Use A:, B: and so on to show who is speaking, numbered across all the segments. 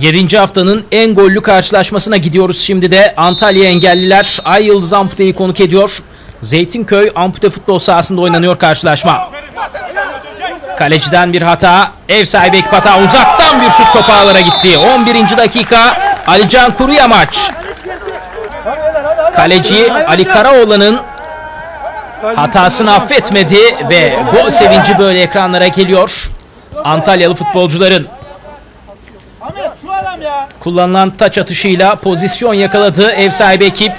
A: 7. haftanın en gollü karşılaşmasına gidiyoruz şimdi de. Antalya Engelliler Ay Yıldız Ampute'yi konuk ediyor. Zeytinköy Ampute futbol sahasında oynanıyor karşılaşma. Kaleciden bir hata. Ev sahibi ekip hata. Uzaktan bir şut topu ağlara gitti. 11. dakika Alican Kuruyamaç. Kaleci Ali Karaoğlan'ın hatasını affetmedi ve gol sevinci böyle ekranlara geliyor. Antalyalı futbolcuların kullanılan taç atışıyla pozisyon yakaladı ev sahibi ekip.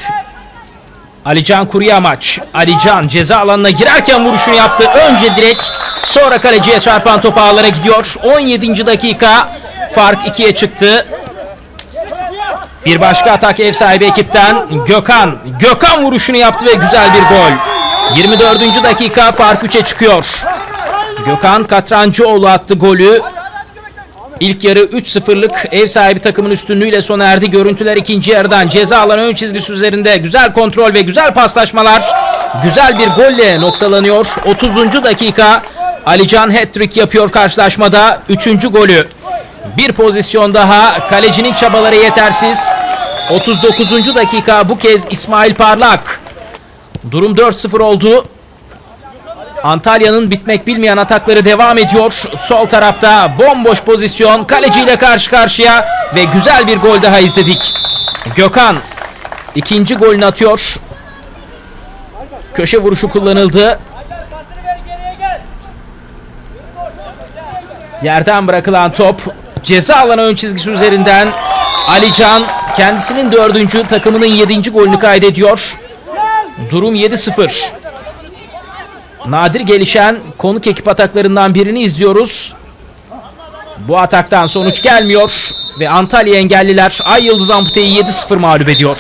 A: Alican Kuruyamaç. Alican ceza alanına girerken vuruşunu yaptı. Önce direkt sonra kaleciye çarpan top ağlara gidiyor. 17. dakika fark 2'ye çıktı. Bir başka atak ev sahibi ekipten Gökhan. Gökhan vuruşunu yaptı ve güzel bir gol. 24. dakika fark 3'e çıkıyor. Gökhan Katrancıoğlu attı golü. İlk yarı 3-0'lık ev sahibi takımın üstünlüğüyle sona erdi. Görüntüler ikinci yarıdan ceza alanı ön çizgisi üzerinde güzel kontrol ve güzel paslaşmalar. Güzel bir golle noktalanıyor. 30. dakika Alican hat-trick yapıyor karşılaşmada. 3. golü. Bir pozisyon daha. Kalecinin çabaları yetersiz. 39. dakika bu kez İsmail Parlak. Durum 4-0 oldu. Antalya'nın bitmek bilmeyen atakları devam ediyor. Sol tarafta bomboş pozisyon. Kaleciyle karşı karşıya ve güzel bir gol daha izledik. Gökhan ikinci golünü atıyor. Köşe vuruşu kullanıldı. Yerden bırakılan top ceza alanı ön çizgisi üzerinden Alican kendisinin dördüncü takımının yedinci golünü kaydediyor. Durum 7-0. Nadir gelişen konuk ekip ataklarından birini izliyoruz. Bu ataktan sonuç gelmiyor ve Antalya engelliler Ay Yıldız Ampute'yi 7-0 mağlup ediyor.